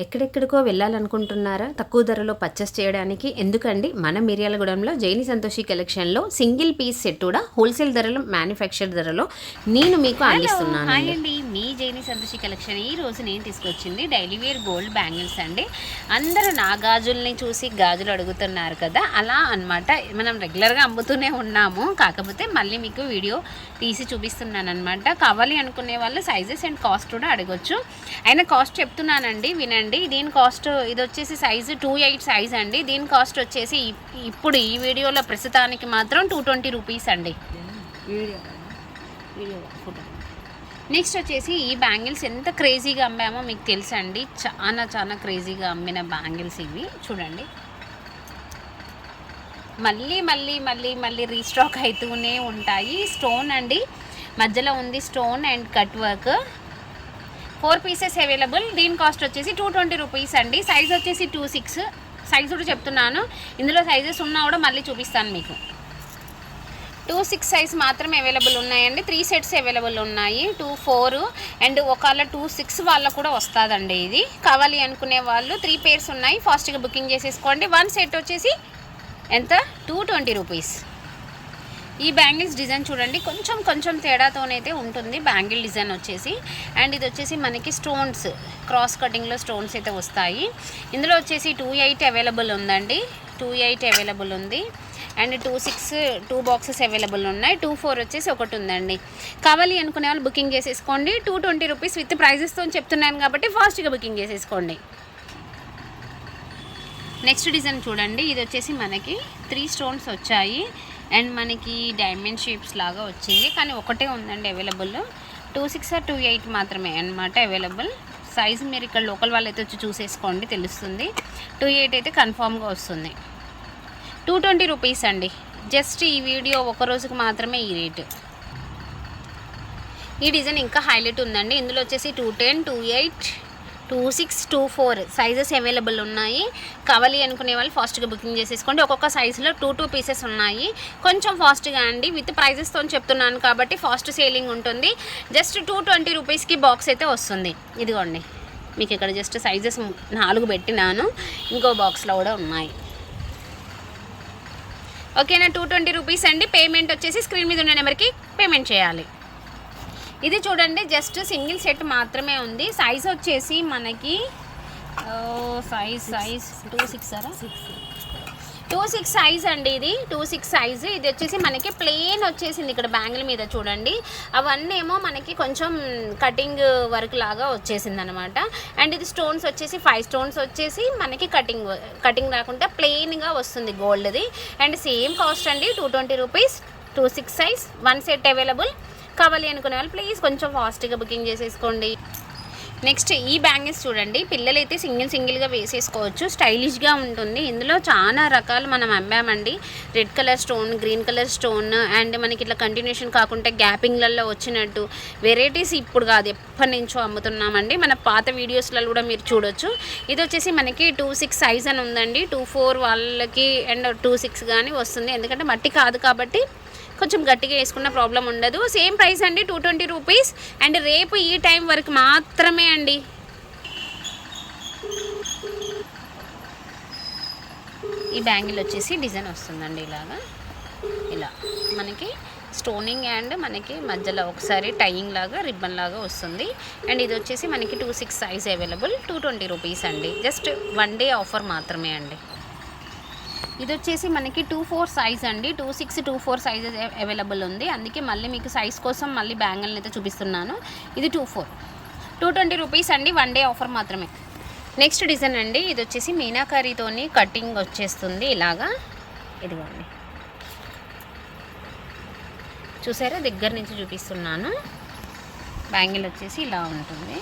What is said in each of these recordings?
ఎక్కడెక్కడికో వెళ్ళాలనుకుంటున్నారా? తక్కువ ధరలో పర్చేస్ చేయడానికి? ఎందుకండి? మన మిర్యాలగూడెంలో జైని సంతోషి కలెక్షన్లో సింగిల్ పీస్ సెట్ కూడా హోల్సేల్ ధరలో మ్యానుఫ్యాక్చర్ ధరలో నేను మీకు అందిస్తున్నాను అండి. మీ జైని సంతోషి కలెక్షన్ ఈ రోజు నేను తీసుకొచ్చింది డైలీ వేర్ గోల్డ్ బ్యాంగిల్స్ అండి. అందరూ నా గాజుల్ని చూసి గాజులు అడుగుతున్నారు కదా అలా అన్నమాట. మనం రెగ్యులర్గా అమ్ముతూనే ఉన్నాము. కాకపోతే మళ్ళీ మీకు వీడియో తీసి చూపిస్తున్నాను అనమాట కావాలి అనుకునే వాళ్ళు సైజెస్ అండ్ కాస్ట్ కూడా అడగొచ్చు. అయినా కాస్ట్ చెప్తున్నానండి వినండి. అండి. దీని కాస్ట్ ఇది వచ్చేసి సైజు టూ ఎయిట్ సైజ్ అండి. దీని కాస్ట్ వచ్చేసి ఇప్పుడు ఈ వీడియోలో ప్రస్తుతానికి మాత్రం టూ ట్వంటీ రూపీస్ అండి. నెక్స్ట్ వచ్చేసి ఈ బ్యాంగిల్స్ ఎంత క్రేజీగా అమ్మామో మీకు తెలుసా అండి చాలా చాలా క్రేజీగా అమ్మిన బ్యాంగిల్స్ ఇవి. చూడండి. మళ్ళీ మళ్ళీ మళ్ళీ మళ్ళీ రీస్టాక్ అవుతూనే ఉంటాయి. స్టోన్ అండి. మధ్యలో ఉంది stone and cut work. Four pieces available. దీని కాస్ట్ వచ్చేసి టూ ట్వంటీ రూపీస్ అండి. సైజ్ వచ్చేసి టూ సిక్స్. సైజ్ కూడా చెప్తున్నాను. ఇందులో సైజెస్ ఉన్నా కూడా మళ్ళీ చూపిస్తాను మీకు. టూ సిక్స్ సైజ్ మాత్రమే అవైలబుల్ ఉన్నాయండి. త్రీ సెట్స్ అవైలబుల్ ఉన్నాయి. టూ ఫోర్ అండ్ ఒకవేళ టూ సిక్స్ వాళ్ళకు కూడా వస్తుందండి ఇది. కావాలి అనుకునే వాళ్ళు త్రీ పేర్స్ ఉన్నాయి. ఫాస్ట్గా బుకింగ్ చేసేసుకోండి. వన్ సెట్ వచ్చేసి ఎంత? Two twenty rupees. ఈ బ్యాంగిల్స్ డిజైన్ చూడండి. కొంచెం కొంచెం తేడాతోనైతే ఉంటుంది బ్యాంగిల్ డిజైన్ వచ్చేసి. అండ్ ఇది వచ్చేసి మనకి స్టోన్స్ క్రాస్ కటింగ్లో స్టోన్స్ అయితే వస్తాయి. ఇందులో వచ్చేసి టూ ఎయిట్ అవైలబుల్ ఉందండి. టూ ఎయిట్ అవైలబుల్ ఉంది. And two six two boxes available ఉన్నాయి. టూ ఫోర్ వచ్చేసి ఒకటి ఉందండి. కావాలి అనుకునే వాళ్ళు బుకింగ్ చేసేసుకోండి. టూ ట్వంటీ రూపీస్ విత్ ప్రైజెస్తో చెప్తున్నాను కాబట్టి ఫాస్ట్గా బుకింగ్ చేసేసుకోండి. నెక్స్ట్ డిజైన్ చూడండి. ఇది వచ్చేసి మనకి త్రీ స్టోన్స్ వచ్చాయి. అండ్ మనకి డైమండ్ షేప్స్ లాగా వచ్చింది. కానీ ఒకటే ఉందండి available. Two six or two eight మాత్రమే అనమాట అవైలబుల్. సైజ్ మీరు ఇక్కడ లోకల్ వాళ్ళైతే వచ్చి చూసేసుకోండి తెలుస్తుంది. టూ ఎయిట్ అయితే కన్ఫామ్గా వస్తుంది. టూ ట్వంటీ రూపీస్ అండి. జస్ట్ ఈ వీడియో ఒక రోజుకి మాత్రమే ఈ రేటు. ఈ డిజైన్ ఇంకా హైలైట్ ఉందండి. ఇందులో వచ్చేసి two ten two eight two six two four sizes available ఉన్నాయి. కావాలి అనుకునే వాళ్ళు ఫాస్ట్గా బుకింగ్ చేసేసుకోండి. ఒక్కొక్క సైజులో టూ టూ పీసెస్ ఉన్నాయి. కొంచెం ఫాస్ట్గా అండి. విత్ ప్రైజెస్తో చెప్తున్నాను కాబట్టి ఫాస్ట్ సేలింగ్ ఉంటుంది. జస్ట్ టూ ట్వంటీ రూపీస్కి బాక్స్ అయితే వస్తుంది. ఇదిగోండి. మీకు ఇక్కడ జస్ట్ సైజెస్ నాలుగు పెట్టినాను. ఇంకో బాక్స్లో కూడా ఉన్నాయి. ఓకేనా టూ ట్వంటీ రూపీస్ అండి. పేమెంట్ వచ్చేసి స్క్రీన్ మీద ఉన్న నెంబర్కి పేమెంట్ చేయాలి. ఇది చూడండి జస్ట్ సింగిల్ సెట్ మాత్రమే ఉంది. సైజ్ వచ్చేసి మనకి సైజ్ సైజ్ టూ సిక్స్ సరా టూ సిక్స్ సైజ్ అండి ఇది. టూ సిక్స్ సైజ్ ఇది వచ్చేసి మనకి ప్లెయిన్ వచ్చేసింది ఇక్కడ బ్యాంగిల్ మీద చూడండి. అవన్నీ ఏమో మనకి కొంచెం కటింగ్ వర్క్ లాగా వచ్చేసింది అనమాట అండ్ ఇది స్టోన్స్ వచ్చేసి ఫైవ్ స్టోన్స్ వచ్చేసి మనకి కటింగ్ కటింగ్ రాకుండా ప్లెయిన్గా వస్తుంది గోల్డ్ది అండ్ సేమ్ కాస్ట్ అండి two twenty rupees two six size one set available కావాలి అనుకునే వాళ్ళు ప్లీజ్ కొంచెం ఫాస్ట్గా బుకింగ్ చేసేసుకోండి. నెక్స్ట్ ఈ బ్యాంగిల్స్ చూడండి పిల్లలైతే సింగిల్ సింగిల్గా వేసేసుకోవచ్చు. స్టైలిష్గా ఉంటుంది. ఇందులో చాలా రకాలు మనం అమ్మామండి. Red colour stone green colour stone and మనకి ఇట్లా కంటిన్యూషన్ కాకుండా గ్యాపింగ్లలో వచ్చినట్టు. వెరైటీస్ ఇప్పుడు కాదు ఎప్పటి నుంచో అమ్ముతున్నామండి. మన పాత వీడియోస్లలో కూడా మీరు చూడొచ్చు. ఇది వచ్చేసి మనకి టూ సిక్స్ సైజ్ అని ఉందండి. టూ ఫోర్ వాళ్ళకి అండ్ టూ సిక్స్ కానీ వస్తుంది. ఎందుకంటే మట్టి కాదు కాబట్టి కొంచెం గట్టిగా వేసుకున్న ప్రాబ్లం ఉండదు. సేమ్ ప్రైస్ అండి టూ ట్వంటీ రూపీస్. అండ్ రేపు ఈ టైం వరకు మాత్రమే అండి. ఈ బ్యాంగిల్ వచ్చేసి డిజైన్ వస్తుందండి ఇలాగా. ఇలా మనకి స్టోనింగ్ అండ్ మనకి మధ్యలో ఒకసారి టైయింగ్ లాగా రిబ్బన్ లాగా వస్తుంది. అండ్ ఇది వచ్చేసి మనకి two six size available two twenty rupees అండి. జస్ట్ వన్ డే ఆఫర్ మాత్రమే అండి. ఇది వచ్చేసి మనకి టూ ఫోర్ సైజ్ అండి. Two six two four size available ఉంది. అందుకే మళ్ళీ మీకు సైజ్ కోసం మళ్ళీ బ్యాంగిల్ని అయితే చూపిస్తున్నాను. ఇది two four. Two twenty rupees అండి. వన్ డే ఆఫర్ మాత్రమే. నెక్స్ట్ డిజైన్ అండి. ఇది వచ్చేసి మీనాకారీతోని కటింగ్ వచ్చేస్తుంది ఇలాగా. ఇదిగోండి. చూసారా? దగ్గర నుంచి చూపిస్తున్నాను. బ్యాంగిల్ వచ్చేసి ఇలా ఉంటుంది.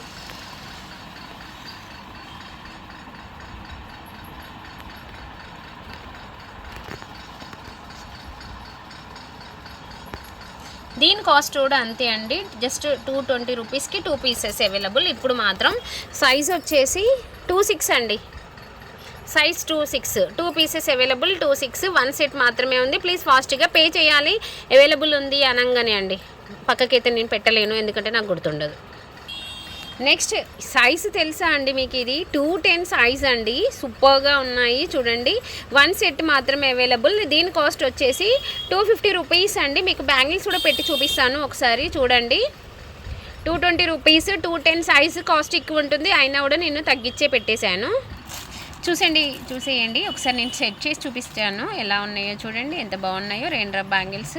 దీని కాస్ట్ కూడా అంతే అండి. జస్ట్ టూ ట్వంటీ రూపీస్కి టూ పీసెస్ అవైలబుల్. ఇప్పుడు మాత్రం సైజ్ వచ్చేసి టూ సిక్స్ అండి. Size two six. Two pieces available two six. One set మాత్రమే ఉంది. ప్లీజ్ ఫాస్ట్గా పే చేయాలి. అవైలబుల్ ఉంది అనగానే అండి. పక్కకైతే నేను పెట్టలేను ఎందుకంటే నాకు గుర్తుండదు. నెక్స్ట్ సైజ్ తెలుసా అండి మీకు ఇది? టూ టెన్ సైజ్ అండి. సూపర్గా ఉన్నాయి. చూడండి. వన్ సెట్ మాత్రమే అవైలబుల్. దీని కాస్ట్ వచ్చేసి టూ ఫిఫ్టీ రూపీస్ అండి. మీకు బ్యాంగిల్స్ కూడా పెట్టి చూపిస్తాను ఒకసారి. చూడండి. Two twenty rupees two ten size cost ఎక్కువ ఉంటుంది. అయినా కూడా నేను తగ్గించే పెట్టేశాను. చూసండి చూసేయండి. ఒకసారి నేను సెట్ చేసి చూపిస్తాను. ఎలా ఉన్నాయో చూడండి. ఎంత బాగున్నాయో. రెండు బ్యాంగిల్స్.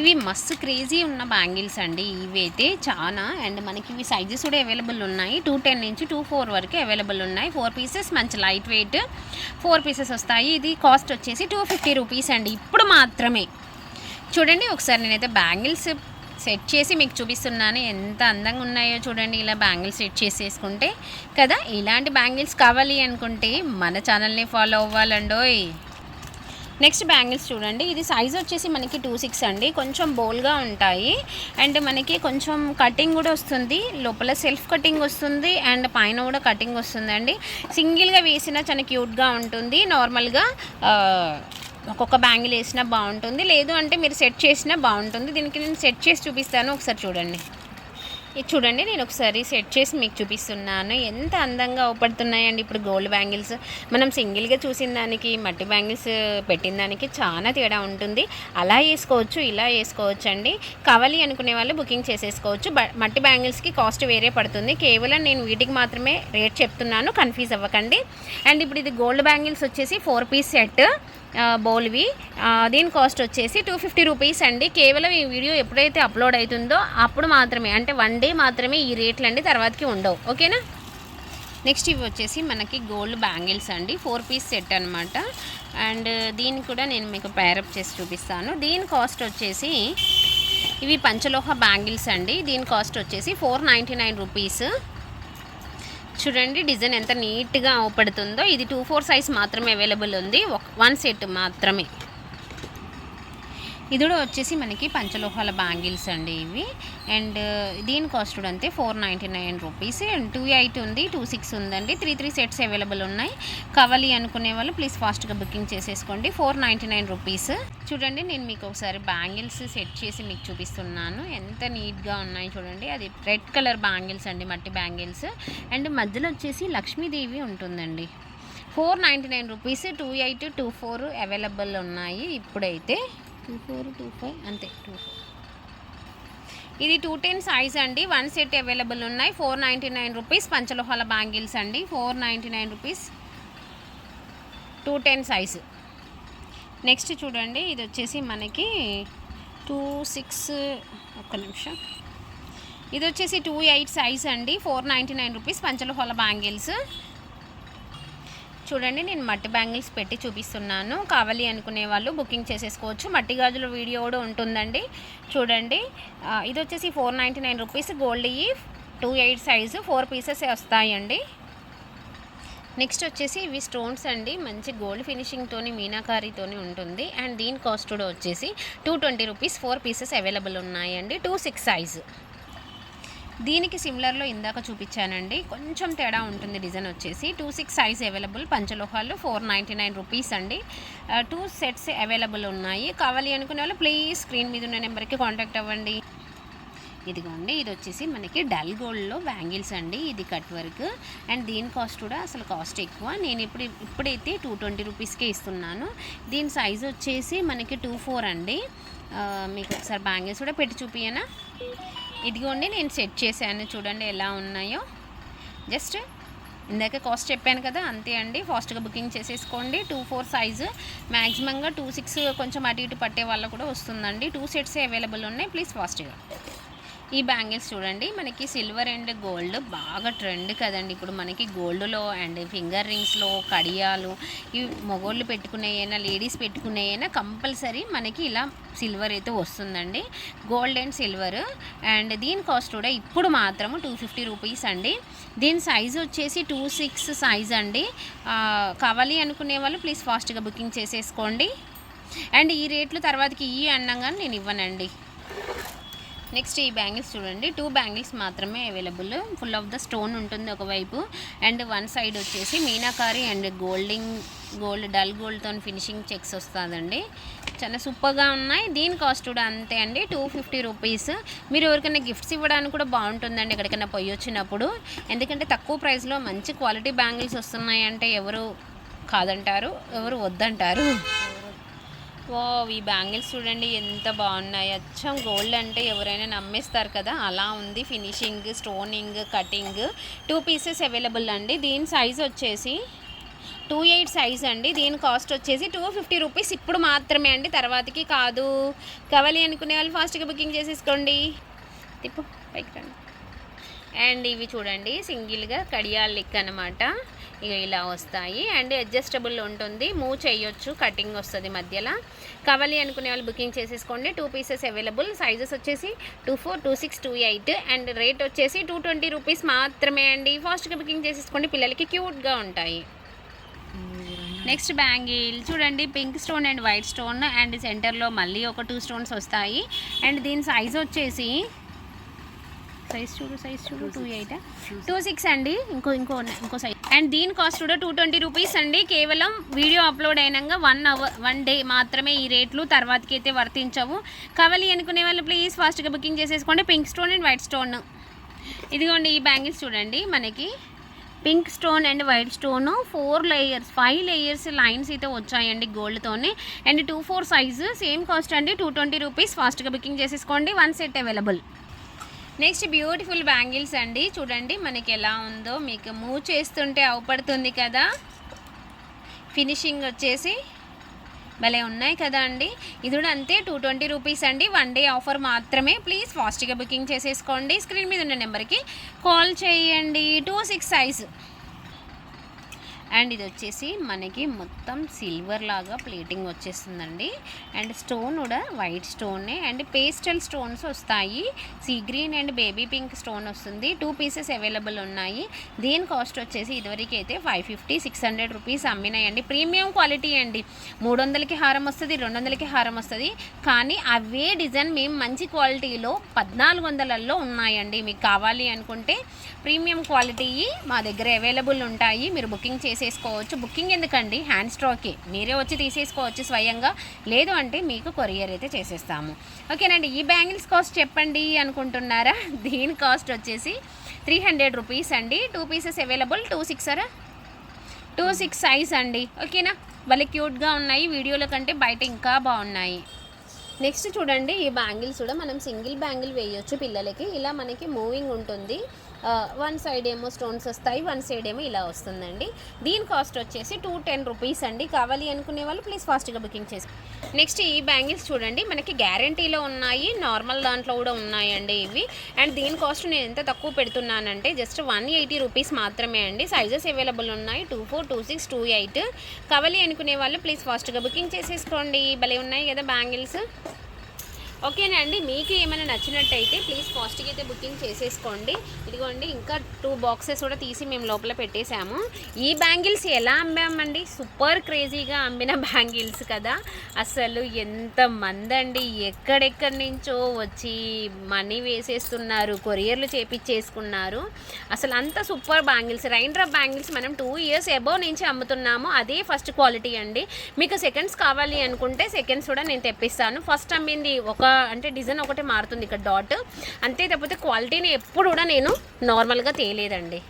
ఇవి మస్తు క్రేజీ ఉన్న బ్యాంగిల్స్ అండి. ఇవి అయితే చాలా అండ్ మనకి ఇవి సైజెస్ కూడా అవైలబుల్ ఉన్నాయి. టూ టెన్ నుంచి టూ ఫోర్ వరకు అవైలబుల్ ఉన్నాయి. ఫోర్ పీసెస్ మంచి లైట్ వెయిట్. ఫోర్ పీసెస్ వస్తాయి. ఇది కాస్ట్ వచ్చేసి టూ ఫిఫ్టీ రూపీస్ అండి. ఇప్పుడు మాత్రమే. చూడండి ఒకసారి నేనైతే బ్యాంగిల్స్ సెట్ చేసి మీకు చూపిస్తున్నాను. ఎంత అందంగా ఉన్నాయో చూడండి. ఇలా బ్యాంగిల్స్ సెట్ చేసేసుకుంటే కదా ఇలాంటి బ్యాంగిల్స్ కావాలి అనుకుంటే మన ఛానల్ని ఫాలో అవ్వాలండోయ్. నెక్స్ట్ బ్యాంగిల్స్ చూడండి. ఇది సైజ్ వచ్చేసి మనకి టూ సిక్స్ అండి. కొంచెం బోల్గా ఉంటాయి. అండ్ మనకి కొంచెం కటింగ్ కూడా వస్తుంది. లోపల సెల్ఫ్ కటింగ్ వస్తుంది. అండ్ పైన కూడా కటింగ్ వస్తుందండి. సింగిల్గా వేసినా చాలా క్యూట్గా ఉంటుంది. నార్మల్గా ఒక్కొక్క బ్యాంగిల్ వేసినా బాగుంటుంది. లేదు అంటే మీరు సెట్ చేసినా బాగుంటుంది. దీనికి నేను సెట్ చేసి చూపిస్తాను. ఒకసారి చూడండి. ఇది చూడండి నేను ఒకసారి సెట్ చేసి మీకు చూపిస్తున్నాను. ఎంత అందంగా అవుపడుతున్నాయండి ఇప్పుడు గోల్డ్ బ్యాంగిల్స్. మనం సింగిల్గా చూసిన దానికి మట్టి బ్యాంగిల్స్ పెట్టిన దానికి చాలా తేడా ఉంటుంది. అలా వేసుకోవచ్చు ఇలా వేసుకోవచ్చు అండి కావాలి అనుకునే వాళ్ళు బుకింగ్ చేసేసుకోవచ్చు. మట్టి బ్యాంగిల్స్కి కాస్ట్ వేరే పడుతుంది. కేవలం నేను వీటికి మాత్రమే రేట్ చెప్తున్నాను. కన్ఫ్యూజ్ అవ్వకండి. అండ్ ఇప్పుడు ఇది గోల్డ్ బ్యాంగిల్స్ వచ్చేసి ఫోర్ పీస్ సెట్. బౌల్వి దీని కాస్ట్ వచ్చేసి టూ ఫిఫ్టీ రూపీస్ అండి. కేవలం ఈ వీడియో ఎప్పుడైతే అప్లోడ్ అవుతుందో అప్పుడు మాత్రమే అంటే వన్ డే మాత్రమే ఈ రేట్లు అండి తర్వాతకి ఉండవు. ఓకేనా? నెక్స్ట్ ఇవి వచ్చేసి మనకి గోల్డ్ బ్యాంగిల్స్ అండి. ఫోర్ పీస్ సెట్ అనమాట అండ్ దీన్ని కూడా నేను మీకు పేరప్ చేసి చూపిస్తాను. దీని కాస్ట్ వచ్చేసి ఇవి పంచలోహ బ్యాంగిల్స్ అండి. దీని కాస్ట్ వచ్చేసి ఫోర్ నైంటీ నైన్ రూపీస్. చూడండి డిజైన్ ఎంత నీట్గా అవపడుతుందో ఇది టూ ఫోర్ సైజ్ మాత్రమే అవైలబుల్ ఉంది. ఒక వన్ సెట్ మాత్రమే. ఇది కూడా వచ్చేసి మనకి పంచలోహాల బ్యాంగిల్స్ అండి ఇవి. అండ్ దీని కాస్ట్ కూడా అంతే four ninety nine rupees. And two eight ఉంది టూ సిక్స్ ఉందండి. త్రీ త్రీ సెట్స్ అవైలబుల్ ఉన్నాయి. కావాలి అనుకునే వాళ్ళు ప్లీజ్ ఫాస్ట్గా బుకింగ్ చేసేసుకోండి. Four ninety nine rupees. చూడండి నేను మీకు ఒకసారి బ్యాంగిల్స్ సెట్ చేసి మీకు చూపిస్తున్నాను. ఎంత నీట్గా ఉన్నాయి చూడండి. అది రెడ్ కలర్ బ్యాంగిల్స్ అండి మట్టి బ్యాంగిల్స్. అండ్ మధ్యలో వచ్చేసి లక్ష్మీదేవి ఉంటుందండి. Four ninety nine rupees two eight two four available ఉన్నాయి ఇప్పుడైతే. టూ ఫోర్ టూ ఫైవ్ అంతే టూ ఫోర్ ఇది టూ టెన్ సైజ్ అండి. వన్ సెట్ అవైలబుల్ ఉన్నాయి. ఫోర్ నైంటీ నైన్ రూపీస్ పంచలోహాల బ్యాంగిల్స్ అండి. Four ninety nine rupees two ten size next చూడండి. ఇది వచ్చేసి మనకి టూ సిక్స్ ఒక్క నిమిషం. ఇది వచ్చేసి టూ ఎయిట్ సైజ్ అండి. ఫోర్ నైంటీ నైన్ రూపీస్ పంచలోహాల బ్యాంగిల్స్. చూడండి నేను మట్టి బ్యాంగిల్స్ పెట్టి చూపిస్తున్నాను. కావాలి అనుకునే వాళ్ళు బుకింగ్ చేసేసుకోవచ్చు. మట్టి గాజుల వీడియో కూడా ఉంటుందండి. చూడండి. ఇది వచ్చేసి four ninety nine rupees. Gold ఇవి two eight size. Four pieces వస్తాయండి. నెక్స్ట్ వచ్చేసి ఇవి స్టోన్స్ అండి. మంచి గోల్డ్ ఫినిషింగ్తోని మీనాకారీతోని ఉంటుంది. అండ్ దీని కాస్ట్ కూడా వచ్చేసి two twenty rupees. Four pieces available ఉన్నాయండి. Two six size. దీనికి సిమిలర్లో ఇందాక చూపించానండి. కొంచెం తేడా ఉంటుంది డిజైన్ వచ్చేసి. టూ సిక్స్ సైజ్ అవైలబుల్ పంచలోహాలు ఫోర్ నైంటీ నైన్ రూపీస్ అండి. టూ సెట్స్ అవైలబుల్ ఉన్నాయి. కావాలి అనుకునే వాళ్ళు ప్లీజ్ స్క్రీన్ మీద ఉన్న నెంబర్కి కాంటాక్ట్ అవ్వండి. ఇదిగోండి ఇది వచ్చేసి మనకి డల్ గోల్డ్లో బ్యాంగిల్స్ అండి. ఇది కట్ వర్క్. అండ్ దీని కాస్ట్ కూడా అసలు కాస్ట్ ఎక్కువ. నేను ఇప్పుడు ఇప్పుడైతే టూ ట్వంటీ రూపీస్కే ఇస్తున్నాను. దీని సైజ్ వచ్చేసి మనకి టూ ఫోర్ అండి. మీకు ఒకసారి బ్యాంగిల్స్ కూడా పెట్టి చూపియనా ఇదిగోండి నేను సెట్ చేశాను. చూడండి ఎలా ఉన్నాయో. జస్ట్ ఇందాక కాస్ట్ చెప్పాను కదా అంతే అండి. ఫాస్ట్గా బుకింగ్ చేసేసుకోండి. Two four size. మ్యాక్సిమంగా two six కొంచెం అటు ఇటు పట్టే వాళ్ళ కూడా వస్తుందండి. టూ సెట్స్ అవైలబుల్ ఉన్నాయి ప్లీజ్ ఫాస్ట్గా. ఈ బ్యాంగిల్స్ చూడండి మనకి సిల్వర్ అండ్ గోల్డ్ బాగా ట్రెండ్ కదండి. ఇప్పుడు మనకి గోల్డ్లో అండ్ ఫింగర్ రింగ్స్లో కడియాలు ఇవి మగోళ్ళు పెట్టుకునేయైనా లేడీస్ పెట్టుకునేయైనా కంపల్సరీ మనకి ఇలా సిల్వర్ అయితే వస్తుందండి. గోల్డ్ అండ్ సిల్వర్ అండ్ దీని కాస్ట్ కూడా ఇప్పుడు మాత్రము టూ ఫిఫ్టీ రూపీస్ అండి. దీని సైజ్ వచ్చేసి టూ సిక్స్ సైజ్ అండి. కావాలి అనుకునే వాళ్ళు ప్లీజ్ ఫాస్ట్గా బుకింగ్ చేసేసుకోండి. అండ్ ఈ రేట్లు తర్వాతకి ఈ అన్నంగా నేను ఇవ్వనండి. నెక్స్ట్ ఈ బ్యాంగిల్స్ చూడండి. టూ బ్యాంగిల్స్ మాత్రమే available. Full of the stone ఉంటుంది ఒకవైపు అండ్ వన్ సైడ్ వచ్చేసి meenakari and golding gold dull గోల్డ్తో finishing checks వస్తుందండి. చాలా సూపర్గా ఉన్నాయి. దీని కాస్ట్ కూడా అంతే అండి. Two fifty rupees. మీరు ఎవరికైనా గిఫ్ట్స్ ఇవ్వడానికి కూడా బాగుంటుందండి ఎక్కడికైనా పోయి వచ్చినప్పుడు. ఎందుకంటే తక్కువ ప్రైస్లో మంచి క్వాలిటీ బ్యాంగిల్స్ వస్తున్నాయి అంటే ఎవరు కాదంటారు ఎవరు వద్దంటారు. ఓ ఈ బ్యాంగిల్స్ చూడండి ఎంత బాగున్నాయి. అచ్చం గోల్డ్ అంటే ఎవరైనా నమ్మేస్తారు కదా. అలా ఉంది finishing stoning cutting. Two pieces available అండి. దీని సైజ్ వచ్చేసి టూ ఎయిట్ సైజ్ అండి. దీని కాస్ట్ వచ్చేసి టూ ఫిఫ్టీ రూపీస్. ఇప్పుడు మాత్రమే అండి. తర్వాతకి కాదు. కావాలి అనుకునే వాళ్ళు ఫాస్ట్గా బుకింగ్ చేసేసుకోండి. తిప్పు పైకి రండి. అండ్ ఇవి చూడండి సింగిల్గా కడియాల్ లిక్ అనమాట ఇక ఇలా వస్తాయి. అండ్ అడ్జస్టబుల్ ఉంటుంది. మూవ్ చేయొచ్చు. కటింగ్ వస్తుంది మధ్యలో. కావాలి అనుకునే వాళ్ళు బుకింగ్ చేసేసుకోండి. టూ పీసెస్ అవైలబుల్ సైజెస్ వచ్చేసి two four two six two eight and rate వచ్చేసి టూ ట్వంటీ రూపీస్ మాత్రమే అండి. ఫాస్ట్గా బుకింగ్ చేసేసుకోండి. పిల్లలకి క్యూట్గా ఉంటాయి. నెక్స్ట్ బ్యాంగిల్ చూడండి. Pink stone and white stone and సెంటర్లో మళ్ళీ ఒక టూ స్టోన్స్ వస్తాయి. అండ్ దీని సైజ్ వచ్చేసి సైజ్ చూడు సైజ్ చూడు టూ ఎయిట్ టూ సిక్స్ అండి. ఇంకో ఇంకో ఇంకో సైజ్ అండ్ దీని కాస్ట్ కూడా టూ ట్వంటీ రూపీస్ అండి. కేవలం వీడియో అప్లోడ్ అయినాక వన్ అవర్ వన్ డే మాత్రమే ఈ రేట్లు తర్వాతకి అయితే వర్తించవు. కావాలి అనుకునే వాళ్ళు ప్లీజ్ ఫాస్ట్గా బుకింగ్ చేసేసుకోండి. Pink stone and white stone ఇదిగోండి ఈ బ్యాంగిల్స్ చూడండి మనకి. Pink stone and white stone four layers five layers lines అయితే వచ్చాయండి గోల్డ్తోనే and two four size same cost అండి. టూ ట్వంటీ రూపీస్ ఫాస్ట్గా బుకింగ్ చేసేసుకోండి. One set available next beautiful bangles అండి. చూడండి మనకి ఎలా ఉందో. మీకు మూవ్ చేస్తుంటే అవపడుతుంది కదా. ఫినిషింగ్ వచ్చేసి భలే ఉన్నాయి కదా అండి. ఇది కూడా అంతే టూ ట్వంటీ రూపీస్ అండి. వన్ డే ఆఫర్ మాత్రమే. ప్లీజ్ ఫాస్ట్గా బుకింగ్ చేసేసుకోండి. స్క్రీన్ మీద ఉన్న నెంబర్కి కాల్ చేయండి. టూ సిక్స్ సైజ్ అండ్ ఇది వచ్చేసి మనకి మొత్తం సిల్వర్ లాగా ప్లేటింగ్ వచ్చేస్తుందండి. అండ్ స్టోన్ కూడా వైట్ స్టోనే. అండ్ పేస్టల్ స్టోన్స్ వస్తాయి. Sea green and baby pink stone వస్తుంది. టూ పీసెస్ అవైలబుల్ ఉన్నాయి. దీని కాస్ట్ వచ్చేసి ఇదివరకు అయితే five fifty six hundred rupees అమ్మినాయండి. Premium quality అండి. మూడు వందలకి హారం వస్తుంది రెండు వందలకి హారం వస్తుంది. కానీ అవే డిజైన్ మేము మంచి క్వాలిటీలో పద్నాలుగు వందలలో ఉన్నాయండి. మీకు కావాలి అనుకుంటే ప్రీమియం క్వాలిటీ మా దగ్గర అవైలబుల్ ఉంటాయి. మీరు బుకింగ్ చేసి తీసేసుకోవచ్చు. బుకింగ్ ఎందుకండి? హ్యాండ్ స్టాకే మీరే వచ్చి తీసేసుకోవచ్చు స్వయంగా. లేదు అంటే మీకు కొరియర్ అయితే చేసేస్తాము. ఓకేనండి ఈ బ్యాంగిల్స్ కాస్ట్ చెప్పండి అనుకుంటున్నారా? దీని కాస్ట్ వచ్చేసి త్రీ హండ్రెడ్ రూపీస్ అండి. Two pieces available. Two six అరా టూ సిక్స్ సైజ్ అండి. ఓకేనా? భలే క్యూట్గా ఉన్నాయి. వీడియోల కంటే బయట ఇంకా బాగున్నాయి. నెక్స్ట్ చూడండి ఈ బ్యాంగిల్స్ కూడా మనం సింగిల్ బ్యాంగిల్ వేయొచ్చు పిల్లలకి. ఇలా మనకి మూవింగ్ ఉంటుంది. వన్ సైడ్ ఏమో స్టోన్స్ వస్తాయి వన్ సైడ్ ఏమో ఇలా వస్తుందండి. దీని కాస్ట్ వచ్చేసి టూ టెన్ రూపీస్ అండి. కావాలి అనుకునే వాళ్ళు ప్లీజ్ ఫాస్ట్గా బుకింగ్ చేసి నెక్స్ట్ ఈ బ్యాంగిల్స్ చూడండి మనకి గ్యారంటీలో ఉన్నాయి నార్మల్ దాంట్లో కూడా ఉన్నాయండి ఇవి. అండ్ దీని కాస్ట్ నేను ఎంత తక్కువ పెడుతున్నానంటే జస్ట్ వన్ ఎయిటీ రూపీస్ మాత్రమే అండి. సైజెస్ అవైలబుల్ ఉన్నాయి two four two six two eight. కావాలి అనుకునే వాళ్ళు ప్లీజ్ ఫాస్ట్గా బుకింగ్ చేసేసుకోండి. భలే ఉన్నాయి కదా బ్యాంగిల్స్. ఓకేనా అండి? మీకు ఏమైనా నచ్చినట్టయితే ప్లీజ్ ఫాస్ట్గా అయితే బుకింగ్ చేసేసుకోండి. ఇదిగోండి ఇంకా టూ బాక్సెస్ కూడా తీసి మేము లోపల పెట్టేశాము. ఈ బ్యాంగిల్స్ ఎలా అమ్మామండి? సూపర్ క్రేజీగా అమ్మిన బ్యాంగిల్స్ కదా. అసలు ఎంతమంది అండి ఎక్కడెక్కడి నుంచో వచ్చి మనీ వేసేస్తున్నారు కొరియర్లు చేపించేసుకున్నారు అసలు అంత super bangles. Rain drop bangles మనం టూ ఇయర్స్ అబోవ్ నుంచి అమ్ముతున్నాము. అదే ఫస్ట్ క్వాలిటీ అండి. మీకు సెకండ్స్ కావాలి అనుకుంటే సెకండ్స్ కూడా నేను తెప్పిస్తాను. ఫస్ట్ అమ్మింది ఒక అంటే డిజైన్ ఒకటే మారుతుంది ఇక్కడ డాట్. అంతే తప్పితే క్వాలిటీని ఎప్పుడు కూడా నేను నార్మల్గా తేలేదండి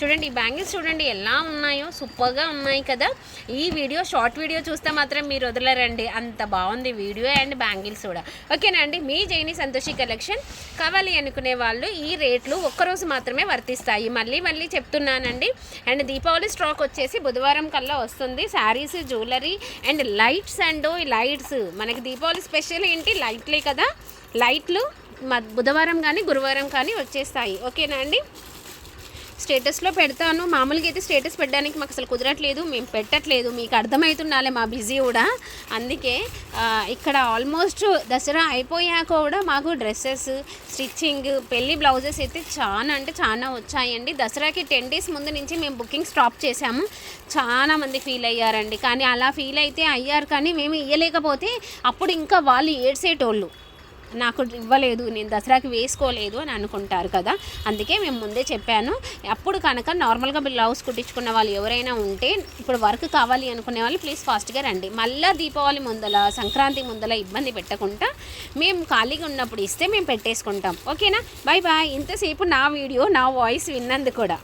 చూడండి ఈ బ్యాంగిల్స్ చూడండి ఎలా ఉన్నాయో సూపర్గా ఉన్నాయి కదా. ఈ వీడియో షార్ట్ వీడియో చూస్తే మాత్రం మీరు వదలరండి. అంత బాగుంది వీడియో అండ్ బ్యాంగిల్స్ కూడా. ఓకేనా అండి? మీ జైని సంతోషి కలెక్షన్. కావాలి అనుకునే వాళ్ళు ఈ రేట్లు ఒక్కరోజు మాత్రమే వర్తిస్తాయి. మళ్ళీ మళ్ళీ చెప్తున్నానండి. అండ్ దీపావళి స్టాక్ వచ్చేసి బుధవారం కల్లా వస్తుంది. Saris jewellery and lights and lights. మనకి దీపావళి స్పెషల్ ఏంటి? లైట్లే కదా. లైట్లు మ బుధవారం కానీ గురువారం కానీ వచ్చేస్తాయి. ఓకేనా అండి? స్టేటస్లో పెడతాను. మామూలుగా అయితే స్టేటస్ పెట్టడానికి మాకు అసలు కుదరట్లేదు. మేము పెట్టట్లేదు. మీకు అర్థమవుతుండాలి మా బిజీ కూడా. అందుకే ఇక్కడ ఆల్మోస్ట్ దసరా అయిపోయాక కూడా మాకు డ్రెస్సెస్ స్టిచ్చింగ్ పెళ్ళి బ్లౌజెస్ అయితే చాలా అంటే చాలా వచ్చాయండి. దసరాకి టెన్ డేస్ ముందు నుంచి మేము బుకింగ్ స్టాప్ చేశాము. చాలా మంది ఫీల్ అయ్యారండి. కానీ అలా ఫీల్ అయితే అయ్యారు. కానీ మేము ఇయ్యలేకపోతే అప్పుడు ఇంకా వాళ్ళు ఏడ్సేటోళ్ళు నాకు ఇవ్వలేదు నేను దసరాకి వేసుకోలేదు అని అనుకుంటారు కదా. అందుకే మేము ముందే చెప్పాను. అప్పుడు కనుక నార్మల్గా బ్లౌజ్ కుట్టించుకున్న వాళ్ళు ఎవరైనా ఉంటే ఇప్పుడు వర్క్ కావాలి అనుకునే వాళ్ళు ప్లీజ్ ఫాస్ట్గా రండి. మళ్ళీ దీపావళి ముందల సంక్రాంతి ముందల ఇబ్బంది పెట్టకుండా మేము ఖాళీగా ఉన్నప్పుడు ఇస్తే మేము పెట్టేసుకుంటాం. ఓకేనా? బాయ్ బాయ్ ఇంతసేపు నా వీడియో నా వాయిస్ విన్నందుకు కూడా.